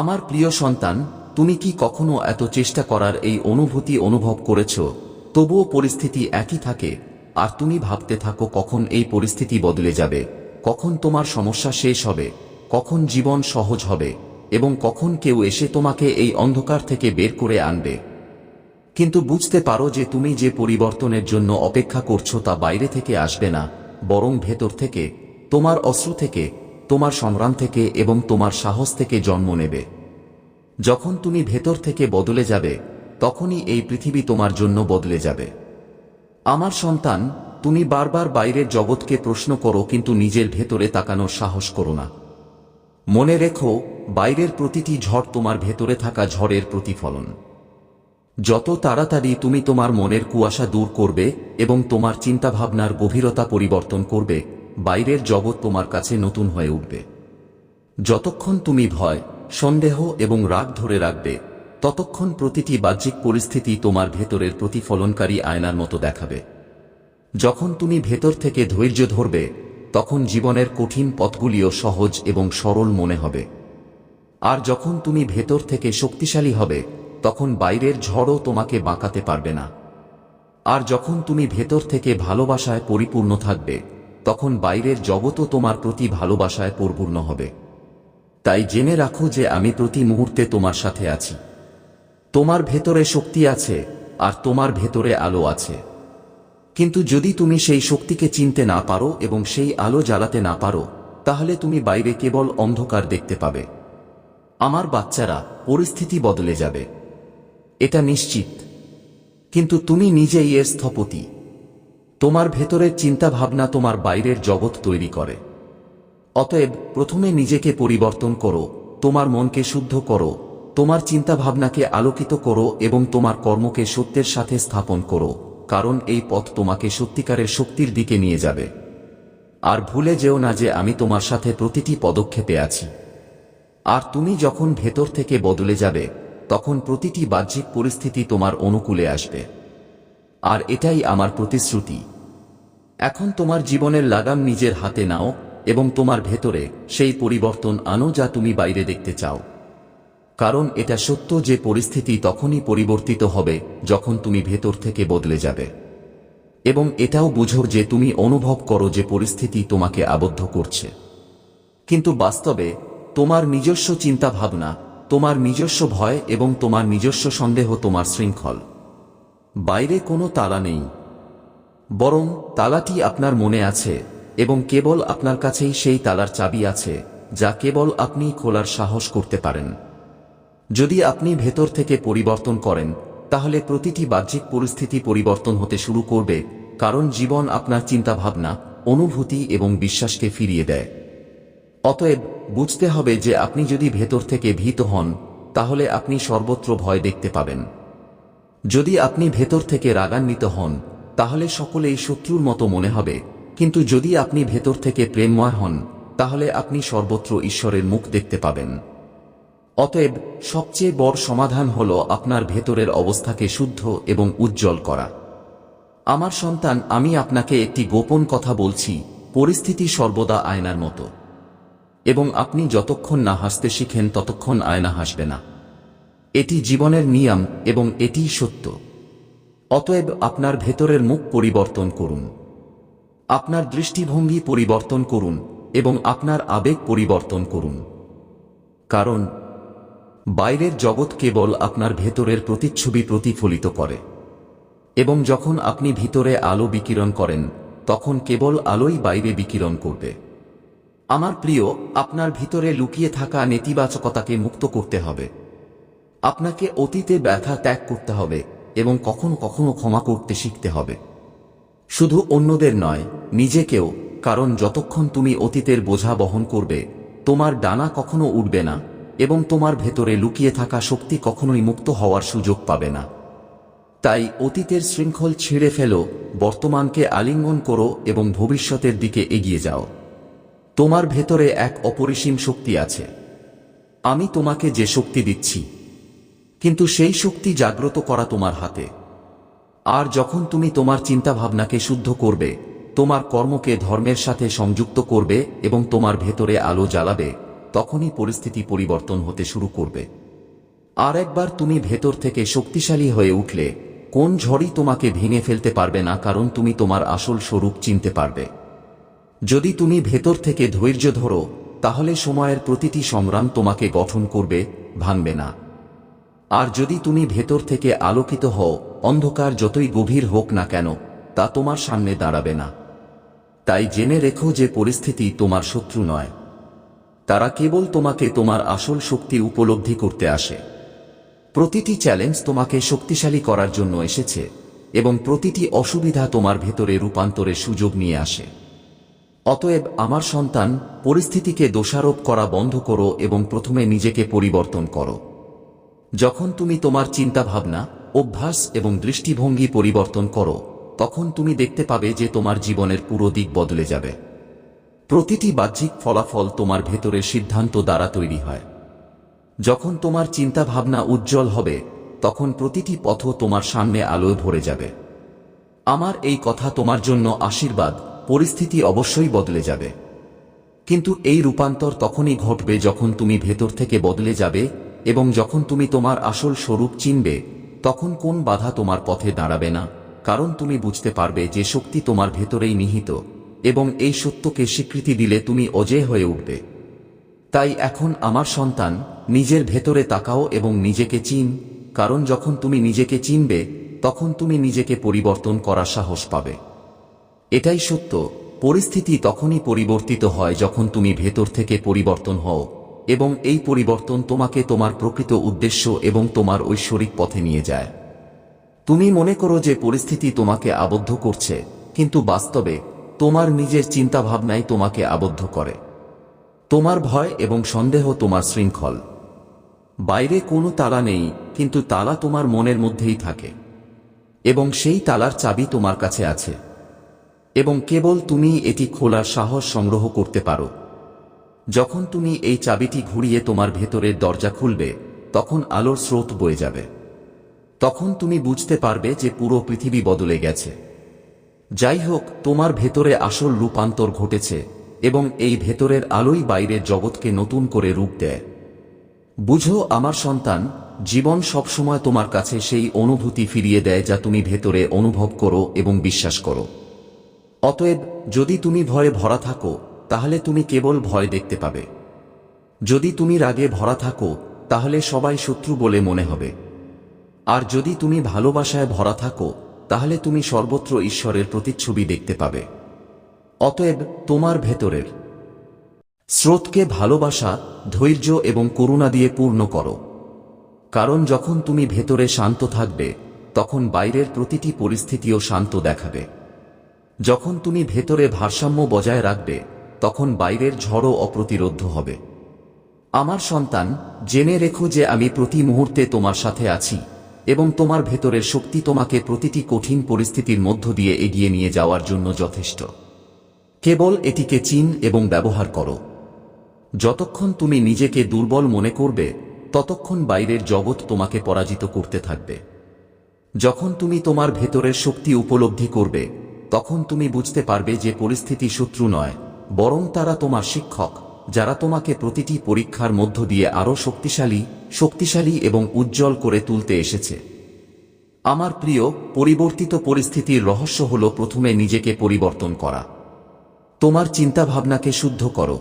আমার প্রিয় সন্তান, তুমি কি কখনো এত চেষ্টা করার এই অনুভূতি অনুভব করেছ? তবুও পরিস্থিতি একই থাকে, আর তুমি ভাবতে থাকো কখন এই পরিস্থিতি বদলে যাবে, কখন তোমার সমস্যা শেষ হবে, কখন জীবন সহজ হবে, এবং কখন কেউ এসে তোমাকে এই অন্ধকার থেকে বের করে আনবে। কিন্তু বুঝতে পারো যে তুমি যে পরিবর্তনের জন্য অপেক্ষা করছ তা বাইরে থেকে আসবে না, বরং ভেতর থেকে, তোমার অস্ত্র থেকে তোমার সংগ্রাম থেকে এবং তোমার সাহস থেকে জন্ম নেবে। যখন তুমি ভেতর থেকে বদলে যাবে, তখনই এই পৃথিবী তোমার জন্য বদলে যাবে। আমার সন্তান, তুমি বারবার বাইরের জগৎকে প্রশ্ন করো কিন্তু নিজের ভেতরে তাকানোর সাহস করো না। মনে রেখো, বাইরের প্রতিটি ঝড় তোমার ভেতরে থাকা ঝড়ের প্রতিফলন। যত তাড়াতাড়ি তুমি তোমার মনের কুয়াশা দূর করবে এবং তোমার চিন্তাভাবনার গভীরতা পরিবর্তন করবে বাইরের জগৎ তোমার কাছে নতুন হয়ে উঠবে। যতক্ষণ তুমি ভয়, সন্দেহ এবং রাগ ধরে রাখবে, ততক্ষণ প্রতিটি বাহ্যিক পরিস্থিতি তোমার ভেতরের প্রতিফলনকারী আয়নার মতো দেখাবে। যখন তুমি ভেতর থেকে ধৈর্য ধরবে, তখন জীবনের কঠিন পথগুলিও সহজ এবং সরল মনে হবে। আর যখন তুমি ভেতর থেকে শক্তিশালী হবে, তখন বাইরের ঝড়ও তোমাকে বাঁকাতে পারবে না। আর যখন তুমি ভেতর থেকে ভালোবাসায় পরিপূর্ণ থাকবে তখন বাইরের জগতও তোমার প্রতি ভালোবাসায় পরিপূর্ণ হবে। তাই জেনে রাখো যে আমি প্রতি মুহূর্তে তোমার সাথে আছি। তোমার ভেতরে শক্তি আছে, আর তোমার ভেতরে আলো আছে। কিন্তু যদি তুমি সেই শক্তিকে চিনতে না পারো এবং সেই আলো জ্বালাতে না পারো, তাহলে তুমি বাইরে কেবল অন্ধকার দেখতে পাবে। আমার বাচ্চারা, পরিস্থিতি বদলে যাবে। এটা নিশ্চিত। কিন্তু তুমি নিজেই এর স্থপতি। তোমার ভেতরের চিন্তা ভাবনা তোমার বাইরের জগৎ তৈরি করে। অতএব, প্রথমে নিজেকে পরিবর্তন করো, তোমার মনকে শুদ্ধ করো, তোমার চিন্তা ভাবনাকে আলোকিত করো এবং তোমার কর্মকে সত্যের সাথে স্থাপন করো, কারণ এই পথ তোমাকে সত্যিকারের শক্তির দিকে নিয়ে যাবে। আর ভুলে যেও না যে আমি তোমার সাথে প্রতিটি পদক্ষেপে আছি। আর তুমি যখন ভেতর থেকে বদলে যাবে, তখন প্রতিটি বাহ্যিক পরিস্থিতি তোমার অনুকূলে আসবে। আর এটাই আমার প্রতিশ্রুতি। এখন তোমার জীবনের লাগাম নিজের হাতে নাও এবং তোমার ভেতরে সেই পরিবর্তন আনো যা তুমি বাইরে দেখতে চাও। কারণ এটা সত্য যে পরিস্থিতি তখনই পরিবর্তিত হবে যখন তুমি ভেতর থেকে বদলে যাবে। এবং এটাও বুঝো যে তুমি অনুভব করো যে পরিস্থিতি তোমাকে আবদ্ধ করছে। কিন্তু বাস্তবে, তোমার নিজস্ব চিন্তা ভাবনা তোমার নিজস্ব ভয় এবং তোমার নিজস্ব সন্দেহ তোমার শৃঙ্খল। বাইরে কোনো তালা নেই। বরং তালাটি আপনার মনে আছে এবং কেবল আপনার কাছেই সেই তালার চাবি আছে, যা কেবল আপনি খোলার সাহস করতে পারেন। যদি আপনি ভেতর থেকে পরিবর্তন করেন, তাহলে প্রতিটি বাহ্যিক পরিস্থিতি পরিবর্তন হতে শুরু করবে, কারণ জীবন আপনার চিন্তাভাবনা, অনুভূতি এবং বিশ্বাসকে ফিরিয়ে দেয়। অতএব, বুঝতে হবে যে আপনি যদি ভেতর থেকে ভীত হন, তাহলে আপনি সর্বত্র ভয় দেখতে পাবেন। যদি আপনি ভেতর থেকে রাগান্বিত হন, তাহলে সকলেই শত্রুর মতো মনে হবে। কিন্তু যদি আপনি ভেতর থেকে প্রেমময় হন, তাহলে আপনি সর্বত্র ঈশ্বরের মুখ দেখতে পাবেন। অতএব, সবচেয়ে বড় সমাধান হল আপনার ভেতরের অবস্থাকে শুদ্ধ এবং উজ্জ্বল করা। আমার সন্তান, আমি আপনাকে একটি গোপন কথা বলছি, পরিস্থিতি সর্বদা আয়নার মতো। এবং আপনি যতক্ষণ না হাসতে শিখেন, ততক্ষণ আয়না হাসবে না। এটি জীবনের নিয়ম এবং এটিই সত্য। অতএব আপনার ভেতরের মুখ পরিবর্তন করুন। আপনার দৃষ্টিভঙ্গি পরিবর্তন করুন এবং আপনার আবেগ পরিবর্তন করুন। কারণ, বাইরের জগৎ কেবল আপনার ভেতরের প্রতিচ্ছবি প্রতিফলিত করে। এবং যখন আপনি ভিতরে আলো বিকিরণ করেন, তখন কেবল আলোই বাইরে বিকিরণ করবে। আমার প্রিয়, আপনার ভিতরে লুকিয়ে থাকা নেতিবাচকতাকে মুক্ত করতে হবে। আপনাকে অতীতে ব্যথা ত্যাগ করতে হবে এবং কখনো কখনো ক্ষমা করতে শিখতে হবে। শুধু অন্যদের নয়, নিজেকেও, কারণ যতক্ষণ তুমি অতীতের বোঝা বহন করবে, তোমার ডানা কখনো উঠবে না এবং তোমার ভেতরে লুকিয়ে থাকা শক্তি কখনোই মুক্ত হওয়ার সুযোগ পাবে না। তাই অতীতের শৃঙ্খল ছিঁড়ে ফেলো, বর্তমানকে আলিঙ্গন করো এবং ভবিষ্যতের দিকে এগিয়ে যাও। তোমার ভেতরে এক অপরিসীম শক্তি আছে। আমি তোমাকে যে শক্তি দিচ্ছি কিন্তু সেই শক্তি জাগ্রত করা তোমার হাতে। আর যখন তুমি তোমার চিন্তাভাবনাকে শুদ্ধ করবে, তোমার কর্মকে ধর্মের সাথে সংযুক্ত করবে এবং তোমার ভেতরে আলো জ্বালাবে, তখনই পরিস্থিতি পরিবর্তন হতে শুরু করবে। আর একবার তুমি ভেতর থেকে শক্তিশালী হয়ে উঠলে, কোন ঝড়ই তোমাকে ভেঙে ফেলতে পারবে না কারণ তুমি তোমার আসল স্বরূপ চিনতে পারবে। যদি তুমি ভেতর থেকে ধৈর্য ধরো, তাহলে সময়ের প্রতিটি সংগ্রাম তোমাকে গঠন করবে, ভাঙবে না। আর যদি তুমি ভেতর থেকে আলোকিত হও, অন্ধকার যতই গভীর হোক না কেন, তা তোমার সামনে দাঁড়াবে না। তাই জেনে রেখো যে পরিস্থিতি তোমার শত্রু নয়। তারা কেবল তোমাকে তোমার আসল শক্তি উপলব্ধি করতে আসে। প্রতিটি চ্যালেঞ্জ তোমাকে শক্তিশালী করার জন্য এসেছে, এবং প্রতিটি অসুবিধা তোমার ভেতরে রূপান্তরের সুযোগ নিয়ে আসে। অতএব আমার সন্তান, পরিস্থিতিকে দোষারোপ করা বন্ধ করো এবং প্রথমে নিজেকে পরিবর্তন করো। যখন তুমি তোমার চিন্তাভাবনা, অভ্যাস এবং দৃষ্টিভঙ্গি পরিবর্তন করো, তখন তুমি দেখতে পাবে যে তোমার জীবনের পুরো দিক বদলে যাবে। প্রতিটি বাহ্যিক ফলাফল তোমার ভেতরের সিদ্ধান্ত দ্বারা তৈরি হয়। যখন তোমার চিন্তাভাবনা উজ্জ্বল হবে, তখন প্রতিটি পথ তোমার সামনে আলোয় ভরে যাবে। আমার এই কথা তোমার জন্য আশীর্বাদ, পরিস্থিতি অবশ্যই বদলে যাবে। কিন্তু এই রূপান্তর তখনই ঘটবে যখন তুমি ভেতর থেকে বদলে যাবে এবং যখন তুমি তোমার আসল স্বরূপ চিনবে, তখন কোন বাধা তোমার পথে দাঁড়াবে না, কারণ তুমি বুঝতে পারবে যে শক্তি তোমার ভেতরেই নিহিত, এবং এই সত্যকে স্বীকৃতি দিলে তুমি অজেয় হয়ে উঠবে। তাই এখন আমার সন্তান, নিজের ভেতরে তাকাও এবং নিজেকে চিন, কারণ যখন তুমি নিজেকে চিনবে, তখন তুমি নিজেকে পরিবর্তন করার সাহস পাবে। এটাই সত্য, পরিস্থিতি তখনই পরিবর্তিত হয় যখন তুমি ভেতর থেকে পরিবর্তন হও। এবং এই পরিবর্তন তোমাকে তোমার প্রকৃত উদ্দেশ্য এবং তোমার ঐশ্বরিক পথে নিয়ে যায়। তুমি মনে করো যে পরিস্থিতি তোমাকে আবদ্ধ করছে, কিন্তু বাস্তবে তোমার নিজের চিন্তাভাবনাই তোমাকে আবদ্ধ করে। তোমার ভয় এবং সন্দেহ তোমার শৃঙ্খল। বাইরে কোনো তালা নেই, কিন্তু তালা তোমার মনের মধ্যেই থাকে। এবং সেই তালার চাবি তোমার কাছে আছে। এবং কেবল তুমি এটি খোলার সাহস সংগ্রহ করতে পারো। যখন তুমি এই চাবিটি ঘুরিয়ে তোমার ভেতরের দরজা খুলবে, তখন আলোর স্রোত বয়ে যাবে। তখন তুমি বুঝতে পারবে যে পুরো পৃথিবী বদলে গেছে। যাই হোক, তোমার ভেতরে আসল রূপান্তর ঘটেছে এবং এই ভেতরের আলোই বাইরের জগৎকে নতুন করে রূপ দেয়। বুঝো, আমার সন্তান, জীবন সবসময় তোমার কাছে সেই অনুভূতি ফিরিয়ে দেয় যা তুমি ভেতরে অনুভব করো এবং বিশ্বাস করো। অতএব, যদি তুমি ভয়ে ভরা থাকো তাহলে তুমি কেবল ভয় দেখতে পাবে। যদি তুমি রাগে ভরা থাকো, তাহলে সবাই শত্রু বলে মনে হবে। আর যদি তুমি ভালোবাসায় ভরা থাকো, তাহলে তুমি সর্বত্র ঈশ্বরের প্রতিচ্ছবি দেখতে পাবে। অতএব তোমার ভেতরের স্রোতকে ভালোবাসা, ধৈর্য এবং করুণা দিয়ে পূর্ণ করো। কারণ যখন তুমি ভেতরে শান্ত থাকবে, তখন বাইরের প্রতিটি পরিস্থিতিও শান্ত দেখাবে। যখন তুমি ভেতরে ভারসাম্য বজায় রাখবে তখন বাইরের ঝড়ও অপ্রতিরোধ হবে। আমার সন্তান, জেনে রেখো যে আমি প্রতি মুহূর্তে তোমার সাথে আছি, এবং তোমার ভেতরের শক্তি তোমাকে প্রতিটি কঠিন পরিস্থিতির মধ্য দিয়ে এগিয়ে নিয়ে যাওয়ার জন্য যথেষ্ট। কেবল এটিকে চিন এবং ব্যবহার করো। যতক্ষণ তুমি নিজেকে দুর্বল মনে করবে, ততক্ষণ বাইরের জগৎ তোমাকে পরাজিত করতে থাকবে। যখন তুমি তোমার ভেতরের শক্তি উপলব্ধি করবে, তখন তুমি বুঝতে পারবে যে পরিস্থিতি শত্রু নয়। বরং তারা তোমার শিক্ষক, যারা তোমাকে প্রতিটি পরীক্ষার মধ্য দিয়ে আরও শক্তিশালী শক্তিশালী এবং উজ্জ্বল করে তুলতে এসেছে। আমার প্রিয়, পরিবর্তিত পরিস্থিতির রহস্য হল প্রথমে নিজেকে পরিবর্তন করা। তোমার চিন্তাভাবনাকে শুদ্ধ করো।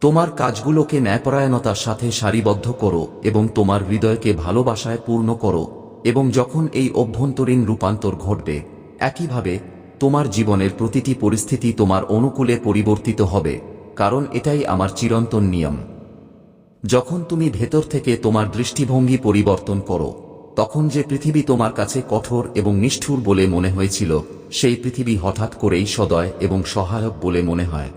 তোমার কাজগুলোকে ন্যায়পরায়ণতার সাথে সারিবদ্ধ করো এবং তোমার হৃদয়কে ভালোবাসায় পূর্ণ করো এবং যখন এই অভ্যন্তরীণ রূপান্তর ঘটবে, একইভাবে তোমার জীবনের প্রতিটি পরিস্থিতি তোমার অনুকূলে পরিবর্তিত হবে, কারণ এটাই আমার চিরন্তন নিয়ম। যখন তুমি ভেতর থেকে তোমার দৃষ্টিভঙ্গি পরিবর্তন করো, তখন যে পৃথিবী তোমার কাছে কঠোর এবং নিষ্ঠুর বলে মনে হয়েছিল, সেই পৃথিবী হঠাৎ করেই সদয় এবং সহায়ক বলে মনে হয়।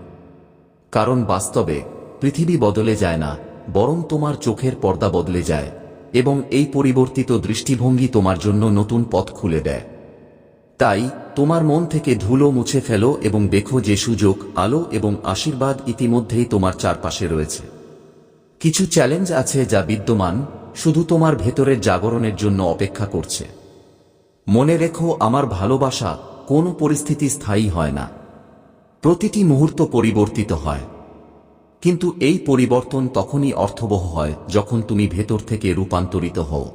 কারণ বাস্তবে, পৃথিবী বদলে যায় না, বরং তোমার চোখের পর্দা বদলে যায়, এবং এই পরিবর্তিত দৃষ্টিভঙ্গি তোমার জন্য নতুন পথ খুলে দেয়। তাই তোমার মন থেকে ধুলো মুছে ফেলো এবং দেখো যে সুযোগ, আলো এবং আশীর্বাদ ইতিমধ্যেই তোমার চারপাশে রয়েছে। কিছু চ্যালেঞ্জ আছে যা বিদ্যমান, শুধু তোমার ভেতরের জাগরণের জন্য অপেক্ষা করছে। মনে রেখো, আমার ভালোবাসা কোনো পরিস্থিতি স্থায়ী হয় না। প্রতিটি মুহূর্ত পরিবর্তিত হয়। কিন্তু এই পরিবর্তন তখনই অর্থবহ হয় যখন তুমি ভেতর থেকে রূপান্তরিত হও।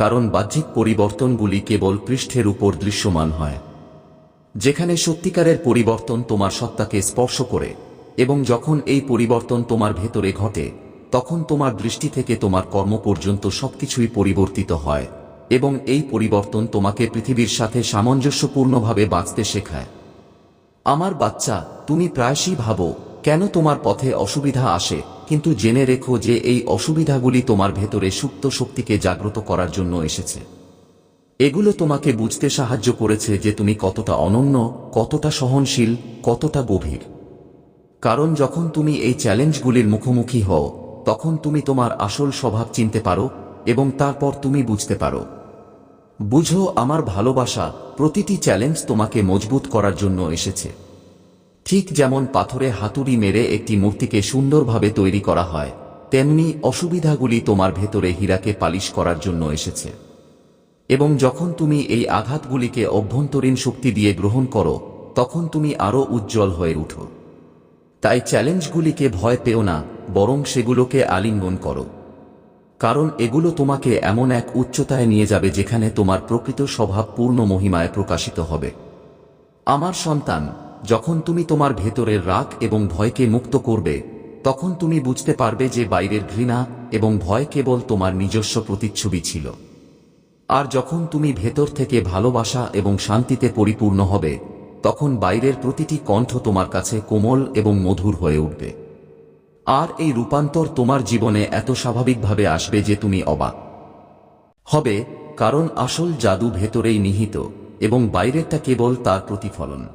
কারণ বাহ্যিক পরিবর্তনগুলি কেবল পৃষ্ঠের উপর দৃশ্যমান হয়। যেখানে সত্যিকারের পরিবর্তন তোমার সত্তাকে স্পর্শ করে, এবং যখন এই পরিবর্তন তোমার ভেতরে ঘটে, তখন তোমার দৃষ্টি থেকে তোমার কর্ম পর্যন্ত সবকিছুই পরিবর্তিত হয়, এবং এই পরিবর্তন তোমাকে পৃথিবীর সাথে সামঞ্জস্যপূর্ণভাবে বাঁচতে শেখায়। আমার বাচ্চা, তুমি প্রায়শই ভাবো, কেন তোমার পথে অসুবিধা আসে কিন্তু জেনে রেখো যে এই অসুবিধাগুলি তোমার ভেতরে সুপ্ত শক্তিকে জাগ্রত করার জন্য এসেছে। এগুলো তোমাকে বুঝতে সাহায্য করেছে যে তুমি কতটা অনন্য, কতটা সহনশীল, কতটা গভীর। কারণ যখন তুমি এই চ্যালেঞ্জগুলির মুখোমুখি হও, তখন তুমি তোমার আসল স্বভাব চিনতে পারো এবং তারপর তুমি বুঝতে পারো। বুঝো, আমার ভালোবাসা প্রতিটি চ্যালেঞ্জ তোমাকে মজবুত করার জন্য এসেছে। ঠিক যেমন পাথরে হাতুড়ি মেরে একটি মূর্তিকে সুন্দরভাবে তৈরি করা হয়, তেমনি অসুবিধাগুলি তোমার ভেতরে হীরাকে পালিশ করার জন্য এসেছে। এবং যখন তুমি এই আঘাতগুলিকে অভ্যন্তরীণ শক্তি দিয়ে গ্রহণ করো, তখন তুমি আরও উজ্জ্বল হয়ে উঠো। তাই চ্যালেঞ্জগুলিকে ভয় পেও না, বরং সেগুলোকে আলিঙ্গন করো। কারণ এগুলো তোমাকে এমন এক উচ্চতায় নিয়ে যাবে যেখানে তোমার প্রকৃত স্বভাব পূর্ণ মহিমায় প্রকাশিত হবে। আমার সন্তান যখন তুমি তোমার ভেতরের রাগ এবং ভয়কে মুক্ত করবে, তখন তুমি বুঝতে পারবে যে বাইরের ঘৃণা এবং ভয় কেবল তোমার নিজস্ব প্রতিচ্ছবি ছিল। আর যখন তুমি ভেতর থেকে ভালোবাসা এবং শান্তিতে পরিপূর্ণ হবে, তখন বাইরের প্রতিটি কণ্ঠ তোমার কাছে কোমল এবং মধুর হয়ে উঠবে। আর এই রূপান্তর তোমার জীবনে এত স্বাভাবিকভাবে আসবে যে তুমি অবাক হবে, কারণ আসল জাদু ভেতরেই নিহিত এবং বাইরেরটা কেবল তার প্রতিফলন।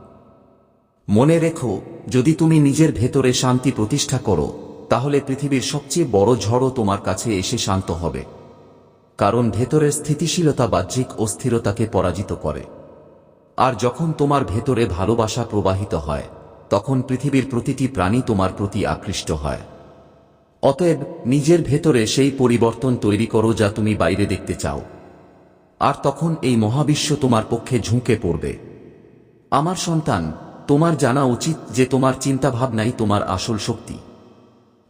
মনে রেখো, যদি তুমি নিজের ভেতরে শান্তি প্রতিষ্ঠা করো, তাহলে পৃথিবীর সবচেয়ে বড় ঝড়ও তোমার কাছে এসে শান্ত হবে। কারণ ভেতরের স্থিতিশীলতা বাহ্যিক অস্থিরতাকে পরাজিত করে। আর যখন তোমার ভেতরে ভালোবাসা প্রবাহিত হয়, তখন পৃথিবীর প্রতিটি প্রাণী তোমার প্রতি আকৃষ্ট হয়। অতএব নিজের ভেতরে সেই পরিবর্তন তৈরি করো যা তুমি বাইরে দেখতে চাও। আর তখন এই মহাবিশ্ব তোমার পক্ষে ঝুঁকে পড়বে। আমার সন্তান তোমার জানা উচিত যে তোমার চিন্তাভাবনাই তোমার আসল শক্তি।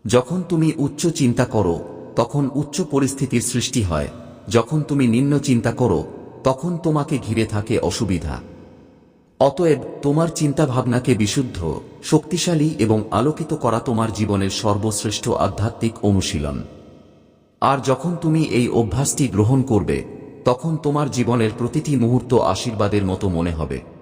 যখন তুমি উচ্চ চিন্তা করো, তখন উচ্চ পরিস্থিতির সৃষ্টি হয়। যখন তুমি নিম্ন চিন্তা করো, তখন তোমাকে ঘিরে থাকে অসুবিধা। অতএব তোমার চিন্তাভাবনাকে বিশুদ্ধ, শক্তিশালী এবং আলোকিত করা তোমার জীবনের সর্বশ্রেষ্ঠ আধ্যাত্মিক অনুশীলন। আর যখন তুমি এই অভ্যাসটি গ্রহণ করবে, তখন তোমার জীবনের প্রতিটি মুহূর্ত আশীর্বাদের মতো মনে হবে।